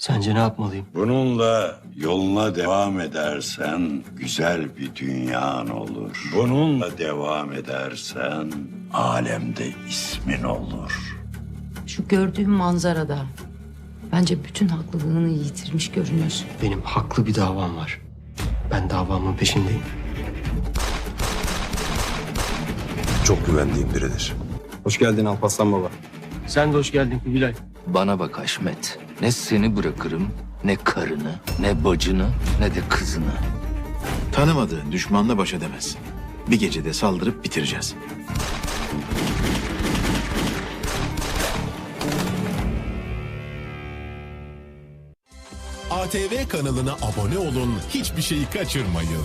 Sence ne yapmalıyım? Bununla yoluna devam edersen güzel bir dünyan olur. Bununla devam edersen alemde ismin olur. Şu gördüğüm manzarada bence bütün haklılığını yitirmiş görünüyorsun. Benim haklı bir davam var. Ben davamın peşindeyim. Çok güvendiğim biridir. Hoş geldin Alparslan Baba. Sen de hoş geldin Kubilay. Bana bak Haşmet. Ne seni bırakırım, ne karını, ne bacını, ne de kızını. Tanımadığın düşmanla baş edemezsin. Bir gecede saldırıp bitireceğiz. ATV kanalına abone olun, hiçbir şeyi kaçırmayın.